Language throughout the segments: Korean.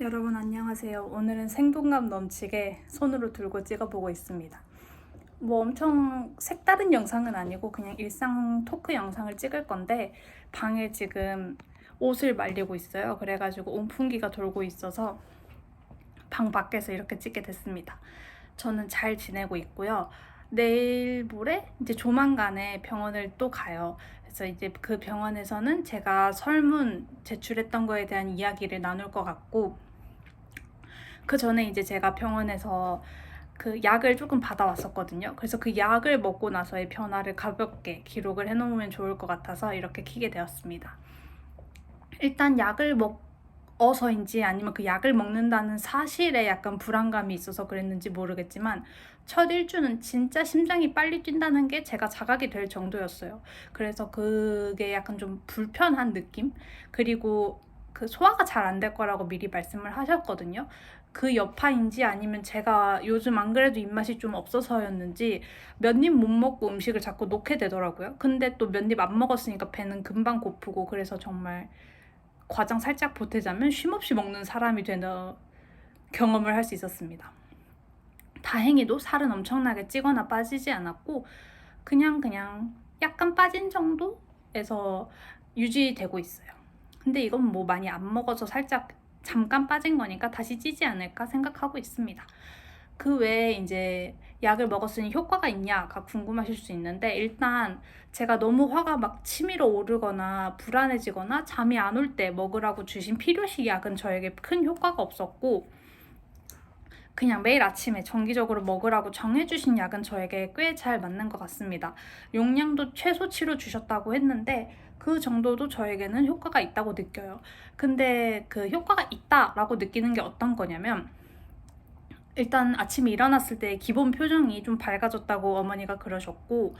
여러분 안녕하세요. 오늘은 생동감 넘치게 손으로 들고 찍어보고 있습니다. 뭐 엄청 색다른 영상은 아니고 그냥 일상 토크 영상을 찍을 건데 방에 지금 옷을 말리고 있어요. 그래가지고 온풍기가 돌고 있어서 방 밖에서 이렇게 찍게 됐습니다. 저는 잘 지내고 있고요. 내일 모레 이제 조만간에 병원을 또 가요. 그래서 이제 그 병원에서는 제가 설문 제출했던 거에 대한 이야기를 나눌 것 같고 그 전에 이제 제가 병원에서 그 약을 조금 받아왔었거든요. 그래서 그 약을 먹고 나서의 변화를 가볍게 기록을 해놓으면 좋을 것 같아서 이렇게 키게 되었습니다. 일단 약을 먹 어서인지 아니면 그 약을 먹는다는 사실에 약간 불안감이 있어서 그랬는지 모르겠지만 첫 일주는 진짜 심장이 빨리 뛴다는 게 제가 자각이 될 정도였어요. 그래서 그게 약간 좀 불편한 느낌? 그리고 그 소화가 잘 안 될 거라고 미리 말씀을 하셨거든요. 그 여파인지 아니면 제가 요즘 안 그래도 입맛이 좀 없어서였는지 몇 입 못 먹고 음식을 자꾸 놓게 되더라고요. 근데 또 몇 입 안 먹었으니까 배는 금방 고프고 그래서 정말 과장 살짝 보태자면 쉼없이 먹는 사람이 되는 경험을 할 수 있었습니다. 다행히도 살은 엄청나게 찌거나 빠지지 않았고 그냥 그냥 약간 빠진 정도에서 유지되고 있어요. 근데 이건 뭐 많이 안 먹어서 살짝 잠깐 빠진 거니까 다시 찌지 않을까 생각하고 있습니다. 그 외에 이제 약을 먹었으니 효과가 있냐가 궁금하실 수 있는데 일단 제가 너무 화가 막 치밀어 오르거나 불안해지거나 잠이 안 올 때 먹으라고 주신 필요식 약은 저에게 큰 효과가 없었고 그냥 매일 아침에 정기적으로 먹으라고 정해주신 약은 저에게 꽤 잘 맞는 것 같습니다. 용량도 최소치로 주셨다고 했는데 그 정도도 저에게는 효과가 있다고 느껴요. 근데 그 효과가 있다라고 느끼는 게 어떤 거냐면 일단 아침에 일어났을 때 기본 표정이 좀 밝아졌다고 어머니가 그러셨고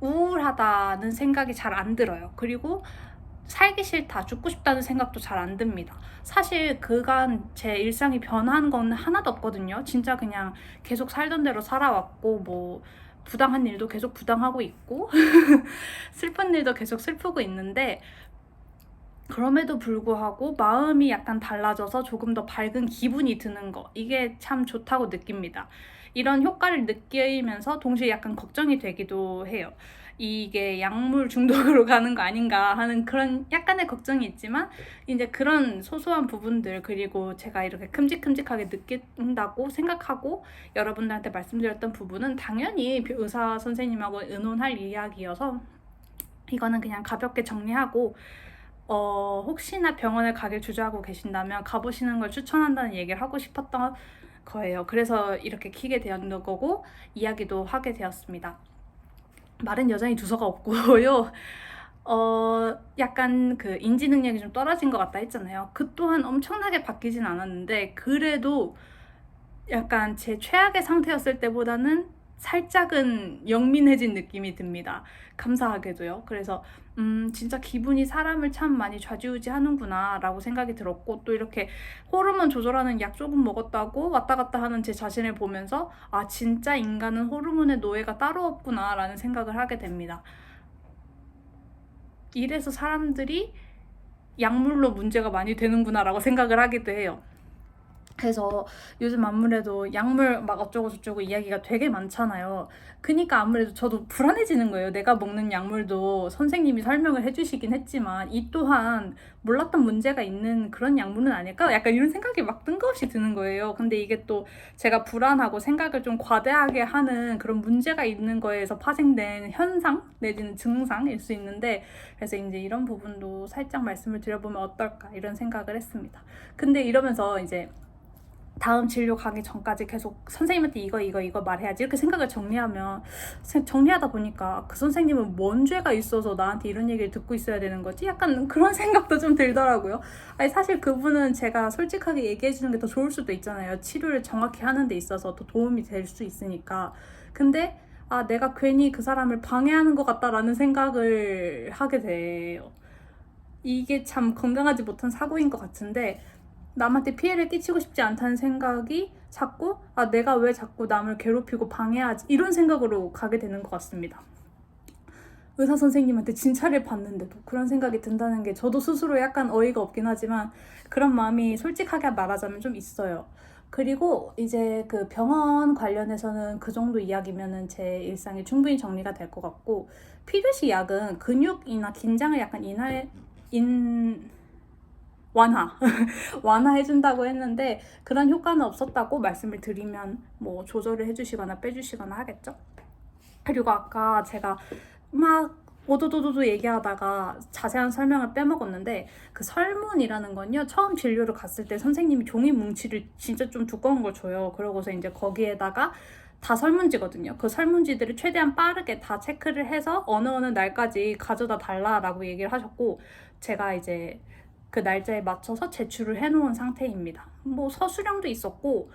우울하다는 생각이 잘 안 들어요. 그리고 살기 싫다, 죽고 싶다는 생각도 잘 안 듭니다. 사실 그간 제 일상이 변한 건 하나도 없거든요. 진짜 그냥 계속 살던 대로 살아왔고, 뭐, 부당한 일도 계속 부당하고 있고, 슬픈 일도 계속 슬프고 있는데, 그럼에도 불구하고 마음이 약간 달라져서 조금 더 밝은 기분이 드는 거. 이게 참 좋다고 느낍니다. 이런 효과를 느끼면서 동시에 약간 걱정이 되기도 해요. 이게 약물 중독으로 가는 거 아닌가 하는 그런 약간의 걱정이 있지만 이제 그런 소소한 부분들 그리고 제가 이렇게 큼직큼직하게 느낀다고 생각하고 여러분들한테 말씀드렸던 부분은 당연히 의사 선생님하고 의논할 이야기여서 이거는 그냥 가볍게 정리하고 어, 혹시나 병원에 가길 주저하고 계신다면 가보시는 걸 추천한다는 얘기를 하고 싶었던 거예요. 그래서 이렇게 키게 되었는 거고 이야기도 하게 되었습니다. 말은 여전히 두서가 없고요. 어, 약간 그 인지 능력이 좀 떨어진 것 같다 했잖아요. 그 또한 엄청나게 바뀌진 않았는데 그래도 약간 제 최악의 상태였을 때보다는 살짝은 영민해진 느낌이 듭니다. 감사하게도요. 그래서 음 진짜 기분이 사람을 참 많이 좌지우지하는구나라고 생각이 들었고 또 이렇게 호르몬 조절하는 약 조금 먹었다고 왔다 갔다 하는 제 자신을 보면서 아 진짜 인간은 호르몬의 노예가 따로 없구나라는 생각을 하게 됩니다. 이래서 사람들이 약물로 문제가 많이 되는구나라고 생각을 하기도 해요. 그래서 요즘 아무래도 약물 막 어쩌고 저쩌고 이야기가 되게 많잖아요. 그니까 아무래도 저도 불안해지는 거예요. 내가 먹는 약물도 선생님이 설명을 해주시긴 했지만 이 또한 몰랐던 문제가 있는 그런 약물은 아닐까? 약간 이런 생각이 막 뜬금없이 드는 거예요. 근데 이게 또 제가 불안하고 생각을 좀 과대하게 하는 그런 문제가 있는 거에서 파생된 현상 내지는 증상일 수 있는데 그래서 이제 이런 부분도 살짝 말씀을 드려보면 어떨까 이런 생각을 했습니다. 근데 이러면서 이제 다음 진료 가기 전까지 계속 선생님한테 이거 이거 이거 말해야지 이렇게 생각을 정리하면 정리하다 보니까 그 선생님은 뭔 죄가 있어서 나한테 이런 얘기를 듣고 있어야 되는 거지? 약간 그런 생각도 좀 들더라고요. 아니 사실 그분은 제가 솔직하게 얘기해 주는 게 더 좋을 수도 있잖아요. 치료를 정확히 하는 데 있어서 더 도움이 될 수 있으니까. 근데 아 내가 괜히 그 사람을 방해하는 것 같다라는 생각을 하게 돼요. 이게 참 건강하지 못한 사고인 것 같은데 남한테 피해를 끼치고 싶지 않다는 생각이 자꾸 아 내가 왜 자꾸 남을 괴롭히고 방해하지 이런 생각으로 가게 되는 것 같습니다. 의사 선생님한테 진찰을 받는데도 그런 생각이 든다는 게 저도 스스로 약간 어이가 없긴 하지만 그런 마음이 솔직하게 말하자면 좀 있어요. 그리고 이제 그 병원 관련해서는 그 정도 이야기면은 제 일상이 충분히 정리가 될 것 같고 필요시 약은 근육이나 긴장을 약간 인하 인 완화. 완화해준다고 했는데 그런 효과는 없었다고 말씀을 드리면 뭐 조절을 해주시거나 빼주시거나 하겠죠. 그리고 아까 제가 막 오도도도도 얘기하다가 자세한 설명을 빼먹었는데 그 설문이라는 건요 처음 진료를 갔을 때 선생님이 종이 뭉치를 진짜 좀 두꺼운 걸 줘요. 그러고서 이제 거기에다가 다 설문지거든요. 그 설문지들을 최대한 빠르게 다 체크를 해서 어느 어느 날까지 가져다 달라라고 얘기를 하셨고 제가 이제 그 날짜에 맞춰서 제출을 해놓은 상태입니다 뭐 서술형도 있었고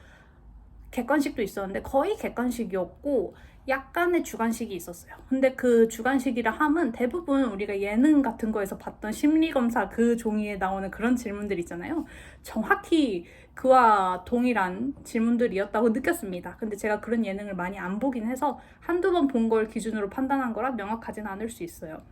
객관식도 있었는데 거의 객관식이었고 약간의 주관식이 있었어요. 근데 그 주관식이라 함은 대부분 우리가 예능 같은 거에서 봤던 심리검사 그 종이에 나오는 그런 질문들 있잖아요. 정확히 그와 동일한 질문들이었다고 느꼈습니다. 근데 제가 그런 예능을 많이 안 보긴 해서 한두 번 본 걸 기준으로 판단한 거라 명확하진 않을 수 있어요.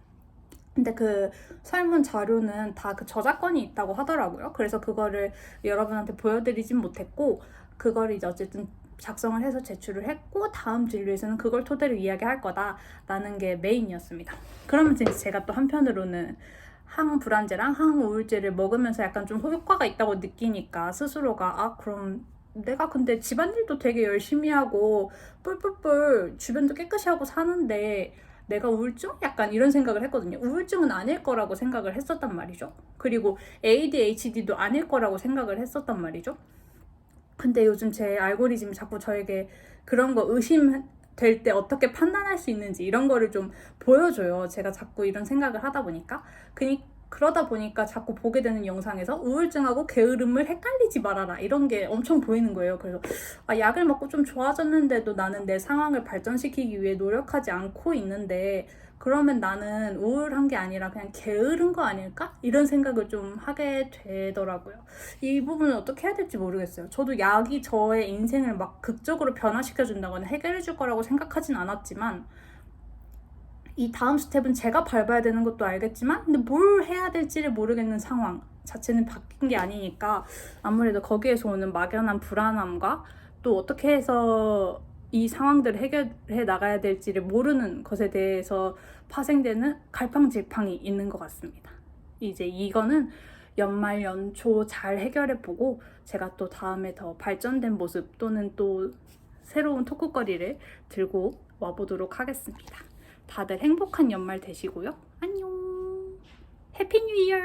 근데 그 설문 자료는 다 그 저작권이 있다고 하더라고요. 그래서 그거를 여러분한테 보여드리진 못했고, 그거를 이제 어쨌든 작성을 해서 제출을 했고, 다음 진료에서는 그걸 토대로 이야기할 거다라는 게 메인이었습니다. 그러면서 이제 제가 또 한편으로는 항불안제랑 항우울제를 먹으면서 약간 좀 효과가 있다고 느끼니까 스스로가 아, 그럼 내가 근데 집안일도 되게 열심히 하고 뿔뿔뿔 주변도 깨끗이 하고 사는데 내가 우울증? 약간 이런 생각을 했거든요. 우울증은 아닐 거라고 생각을 했었단 말이죠. 그리고 ADHD도 아닐 거라고 생각을 했었단 말이죠. 근데 요즘 제 알고리즘이 자꾸 저에게 그런 거 의심 될 때 어떻게 판단할 수 있는지 이런 거를 좀 보여줘요. 제가 자꾸 이런 생각을 하다 보니까. 그니, 그러다 보니까 자꾸 보게 되는 영상에서 우울증하고 게으름을 헷갈리지 말아라 이런 게 엄청 보이는 거예요. 그래서 아, 약을 먹고 좀 좋아졌는데도 나는 내 상황을 발전시키기 위해 노력하지 않고 있는데 그러면 나는 우울한 게 아니라 그냥 게으른 거 아닐까? 이런 생각을 좀 하게 되더라고요. 이 부분은 어떻게 해야 될지 모르겠어요. 저도 약이 저의 인생을 막 극적으로 변화시켜준다거나 해결해줄 거라고 생각하진 않았지만 이 다음 스텝은 제가 밟아야 되는 것도 알겠지만 근데 뭘 해야 될지를 모르겠는 상황 자체는 바뀐 게 아니니까 아무래도 거기에서 오는 막연한 불안함과 또 어떻게 해서 이 상황들을 해결해 나가야 될지를 모르는 것에 대해서 파생되는 갈팡질팡이 있는 것 같습니다. 이제 이거는 연말 연초 잘 해결해 보고 제가 또 다음에 더 발전된 모습 또는 또 새로운 토크거리를 들고 와보도록 하겠습니다. 다들 행복한 연말 되시고요. 안녕. 해피 뉴 이어!